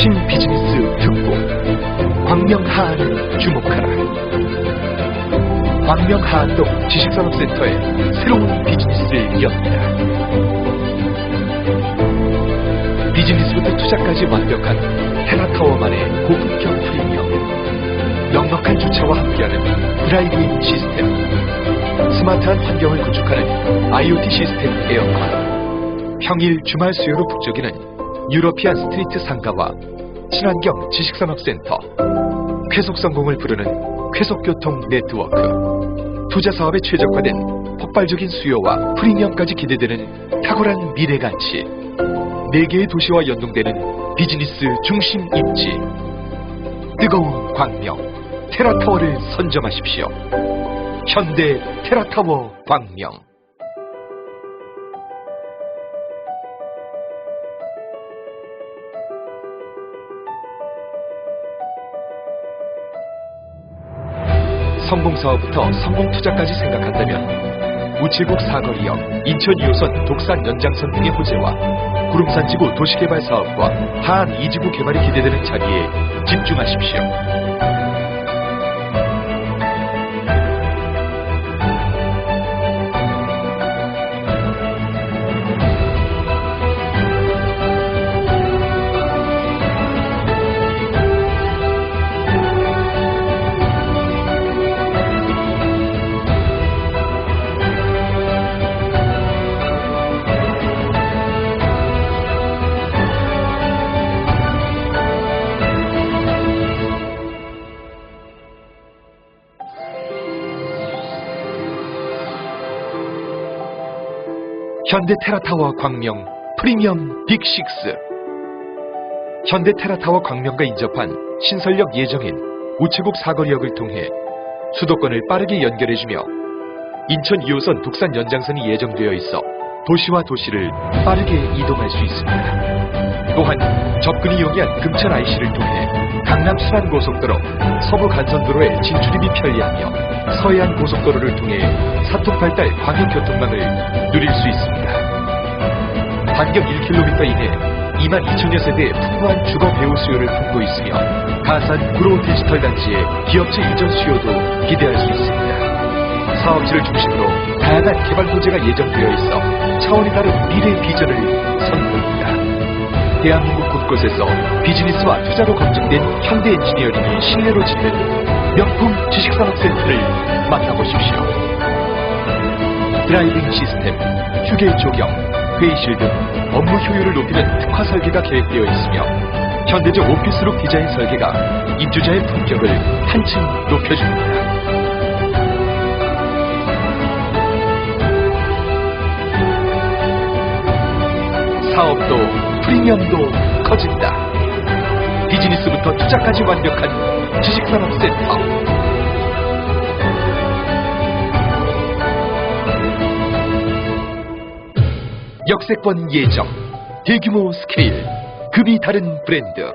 신비즈니스 특보 광명하안을 주목하라. 광명하안동 지식산업센터에 새로운 비즈니스를 엽니다. 비즈니스부터 투자까지 완벽한 테라타워만의 고품격 프리미엄. 넉넉한 주차와 함께하는 드라이브인 시스템. 스마트한 환경을 구축하는 IoT 시스템 에어컨. 평일 주말 수요로 북적이는 유러피안 스트리트 상가와 친환경 지식산업센터 쾌속 성공을 부르는 쾌속교통 네트워크 투자 사업에 최적화된 폭발적인 수요와 프리미엄까지 기대되는 탁월한 미래 가치 네 개의 도시와 연동되는 비즈니스 중심 입지 뜨거운 광명 테라타워를 선점하십시오. 현대 테라타워 광명 성공 사업부터 성공 투자까지 생각한다면 우체국 사거리역, 인천 2호선 독산 연장선 등의 호재와 구름산 지구 도시개발 사업과 하안 2지구 개발이 기대되는 자리에 집중하십시오. 현대 테라타워 광명 프리미엄 빅6 현대 테라타워 광명과 인접한 신설역 예정인 우체국 사거리역을 통해 수도권을 빠르게 연결해주며 인천 2호선 독산 연장선이 예정되어 있어 도시와 도시를 빠르게 이동할 수 있습니다. 또한 접근이 용이한 금천 IC를 통해 강남 순환고속도로 서부 간선도로의 진출입이 편리하며 서해안 고속도로를 통해 사통팔달 광역교통망을 누릴 수 있습니다. 반경 1km 이내 2만 2천여 세대의 풍부한 주거 배우 수요를 품고 있으며 가산 구로 디지털 단지의 기업체 이전 수요도 기대할 수 있습니다. 사업지를 중심으로 다양한 개발 호재가 예정되어 있어 차원이 다른 미래 비전을 선보입니다. 대한민국 곳곳에서 비즈니스와 투자로 검증된 현대 엔지니어링이 신뢰로 짓는 명품 지식산업센터를 만나보십시오. 드라이빙 시스템, 휴게 조경, 회의실 등 업무 효율을 높이는 특화 설계가 계획되어 있으며 현대적 오피스룩 디자인 설계가 입주자의 품격을 한층 높여줍니다. 사업도 프리미엄도 커진다. 비즈니스부터 투자까지 완벽한 지식산업 센터. 역세권 예정, 대규모 스케일, 급이 다른 브랜드,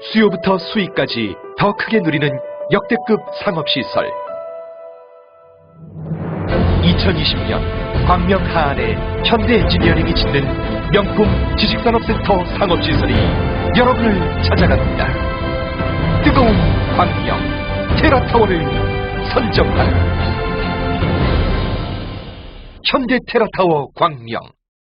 수요부터 수익까지 더 크게 누리는 역대급 상업시설. 2020년 광명 하안의 현대 엔지니어링이 짓는 명품 지식산업센터 상업시설이 여러분을 찾아갑니다. 뜨거운 광명 테라타워를 선점하는 현대 테라타워 광명